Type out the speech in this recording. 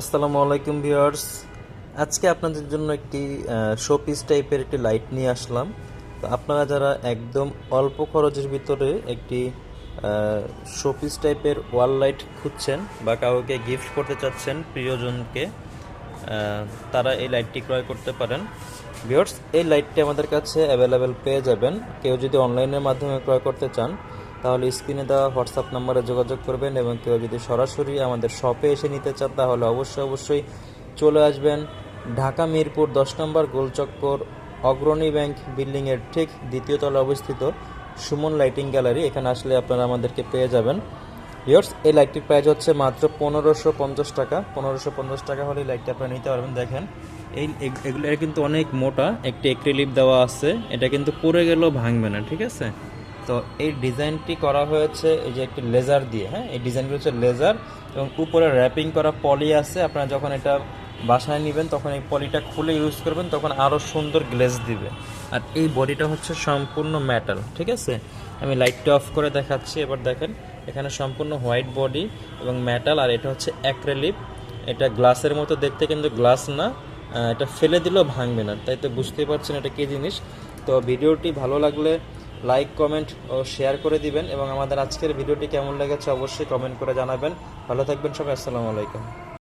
আসসালামু আলাইকুম ভিউয়ার্স। আজকে আপনাদের জন্য একটি শোপিস টাইপের একটি লাইট নিয়ে আসলাম। তো আপনারা যারা একদম অল্প খরচের ভিতরে একটি শোপিস টাইপের ওয়াল লাইট খুঁজছেন বা কাউকে গিফট করতে চাচ্ছেন প্রিয়জনকে তারা এই লাইটটি ক্রয় করতে পারেন। ভিউয়ার্স, এই লাইটটি আমাদের কাছে অ্যাভেলেবেল পেয়ে যাবেন। কেউ যদি অনলাইনের মাধ্যমে ক্রয় করতে চান তাহলে স্ক্রিনে দেওয়া হোয়াটসঅ্যাপ নাম্বারে যোগাযোগ করবেন এবং কেউ যদি সরাসরি আমাদের শপে এসে নিতে চান, তাহলে অবশ্যই অবশ্যই চলে আসবেন ঢাকা মিরপুর দশ নম্বর গোলচক্কর অগ্রণী ব্যাংক বিল্ডিংয়ের ঠিক দ্বিতীয় তলা অবস্থিত সুমন লাইটিং গ্যালারি। এখানে আসলে আপনারা আমাদেরকে পেয়ে যাবেন। ভিওর্স এই লাইটটির প্রাইস হচ্ছে মাত্র পনেরোশো পঞ্চাশ টাকা। পনেরোশো পঞ্চাশ টাকা হলে লাইটটি আপনারা নিতে পারবেন। দেখেন, এই এগ- এগুলো কিন্তু অনেক মোটা, একটি এক্রিলিপ দেওয়া আছে। এটা কিন্তু পরে গেলেও ভাঙবে না, ঠিক আছে? তো এই ডিজাইনটি করা হয়েছে এই যে একটি লেজার দিয়ে হ্যাঁ? এই ডিজাইনটি হচ্ছে লেজার এবং উপরে র্যাপিং করা পলি আছে। আপনারা যখন এটা বাসায় নেবেন, তখন এই পলিটা খুলে ইউজ করবেন, তখন আরও সুন্দর গ্লেজ দিবে। আর এই বডিটা হচ্ছে সম্পূর্ণ মেটাল ঠিক আছে? আমি লাইটটা অফ করে দেখাচ্ছি, এবার দেখেন, এখানে সম্পূর্ণ হোয়াইট বডি এবং মেটাল আর এটা হচ্ছে অ্যাক্রেলিপ এটা গ্লাসের মতো দেখতে কিন্তু গ্লাস না এটা ফেলে দিলেও ভাঙবে না, তাই তো বুঝতেই পারছেন এটা কী জিনিস? তো ভিডিওটি ভালো লাগলে লাইক, কমেন্ট ও শেয়ার করে দিবেন এবং আমাদের আজকের ভিডিওটি কেমন লেগেছে অবশ্যই কমেন্ট করে জানাবেন। ভালো থাকবেন সবাই, আসসালামু আলাইকুম।